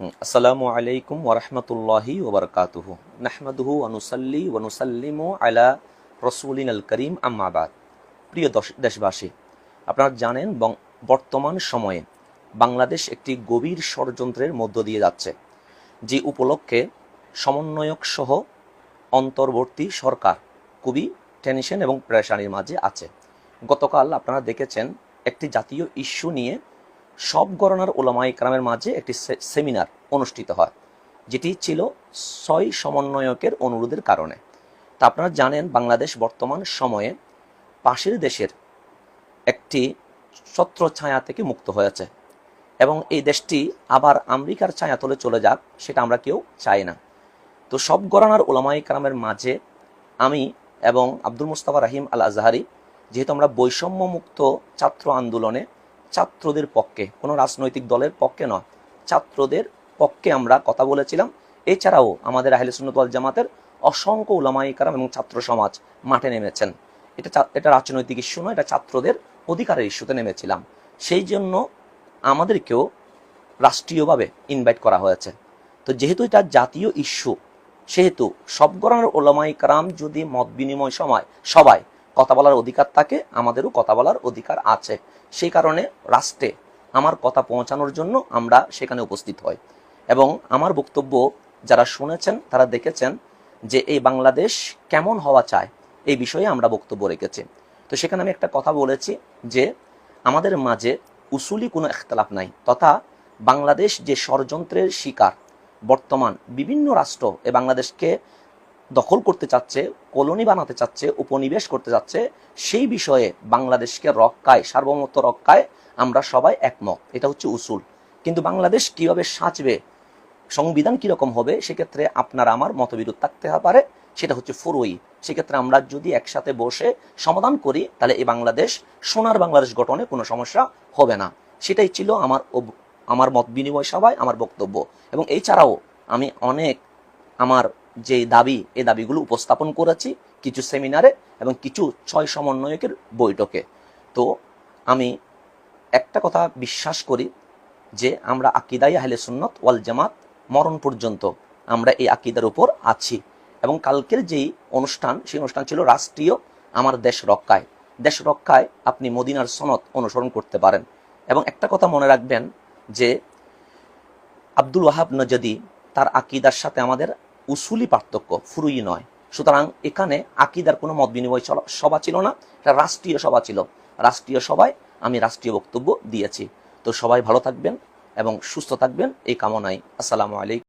আসসালামু আলাইকুম ওরহমতুল্লাহি ওবরকাতুহু নাহমাদুহু অনুসাল্লি ওনুসাল্লিমু আলা রসুলিন আল করিম আম্মাবাদ প্রিয় দশ- দেশবাসী, আপনারা জানেন বর্তমান সময়ে বাংলাদেশ একটি গভীর ষড়যন্ত্রের মধ্য দিয়ে যাচ্ছে, যে উপলক্ষে সমন্বয়ক সহ অন্তর্বর্তী সরকার খুবই টেনশন এবং প্রেশানির মাঝে আছে। গতকাল আপনারা দেখেছেন একটি জাতীয় ইস্যু নিয়ে সব গণনার ওলামাই ক্রামের মাঝে একটি সেমিনার অনুষ্ঠিত হয়, যেটি ছিল ছয় সমন্বয়কের অনুরোধের কারণে। তা আপনারা জানেন, বাংলাদেশ বর্তমান সময়ে পাশের দেশের একটি ছত্র ছায়া থেকে মুক্ত হয়েছে এবং এই দেশটি আবার আমেরিকার ছায়াতলে চলে যাক, সেটা আমরা কেউ চাই না। তো সব গরানার ওলামাই কারামের মাঝে আমি এবং আব্দুল মুস্তাফা রাহিম আল আজহারি যেহেতু আমরা বৈষম্য মুক্ত ছাত্র আন্দোলনে ছাত্রদের পক্ষে, কোনো রাজনৈতিক দলের পক্ষে নয়। ছাত্রদের পক্ষে আমরা কথা বলেছিলাম। এছাড়াও আমাদের আহলে সুন্নত ওয়াল জামাতের অসংখ্য উলামাই কারাম এবং ছাত্র সমাজ মাঠে নেমেছেন। এটা এটা রাজনৈতিক ইস্যু নয়, এটা ছাত্রদের অধিকারের ইস্যুতে নেমেছিলাম। সেই জন্য আমাদেরকেও রাষ্ট্রীয়ভাবে ইনভাইট করা হয়েছে। তো যেহেতু এটা জাতীয় ইস্যু, সেহেতু সব গণার ওলামাই যদি মত বিনিময় সময়, সবাই কথা বলার অধিকার থাকে, আমাদেরও কথা বলার অধিকার আছে। সেই কারণে রাষ্ট্রে আমার কথা পৌঁছানোর জন্য আমরা সেখানে উপস্থিত হই। এবং আমার বক্তব্য যারা শুনেছেন, তারা দেখেছেন যে এই বাংলাদেশ কেমন হওয়া চায়, এই বিষয়ে আমরা বক্তব্য রেখেছি। তো সেখানে আমি একটা কথা বলেছি যে, আমাদের মাঝে উসুলি কোনো এখতলাফ নাই, তথা বাংলাদেশ যে ষড়যন্ত্রের শিকার, বর্তমান বিভিন্ন রাষ্ট্র এ বাংলাদেশকে দখল করতে চাচ্ছে, কলোনি বানাতে চাচ্ছে, উপনিবেশ করতে চাচ্ছে, সেই বিষয়ে বাংলাদেশকে রক্ষায়, সার্বভৌমত্ব রক্ষায় আমরা সবাই একমত। এটা হচ্ছে উসুল। কিন্তু বাংলাদেশ কীভাবে সাঁচবে, সংবিধান কীরকম হবে, সেক্ষেত্রে আপনার আমার মতবিরোধ থাকতে পারে, সেটা হচ্ছে ফুরুই সেক্ষেত্রে আমরা যদি একসাথে বসে সমাধান করি, তাহলে এই বাংলাদেশ, সোনার বাংলাদেশ গঠনে কোনো সমস্যা হবে না। সেটাই ছিল আমার আমার মত বিনিময় সভায়, আমার বক্তব্য। এবং এছাড়াও আমি অনেক আমার যে দাবি এই দাবিগুলো উপস্থাপন করেছি কিছু সেমিনারে এবং কিছু ছয় সমন্বয়কের বৈঠকে। তো আমি একটা কথা বিশ্বাস করি যে আমরা আকিদাই আহলে সুন্নত ওয়াল জামাত মরণ পর্যন্ত আমরা এই আকিদার উপর আছি এবং কালকের যেই অনুষ্ঠান, সেই অনুষ্ঠান ছিল রাষ্ট্রীয় আমার দেশ রক্ষায়। দেশ রক্ষায় আপনি মদিনার সনদ অনুসরণ করতে পারেন। এবং একটা কথা মনে রাখবেন যে আব্দুল ওয়াহাব নজদি তার আকিদার সাথে আমাদের উসুলি পার্থক্য, ফুরুই নয়। সুতরাং এখানে আকিদার কোনো মত বিনিময় সভা ছিল না, এটা রাষ্ট্রীয় সভা ছিল। রাষ্ট্রীয় সভায় আমি রাষ্ট্রীয় বক্তব্য দিয়েছি। তো সবাই ভালো থাকবেন এবং সুস্থ থাকবেন, এই কামনায়। আসসালামু আলাইকুম।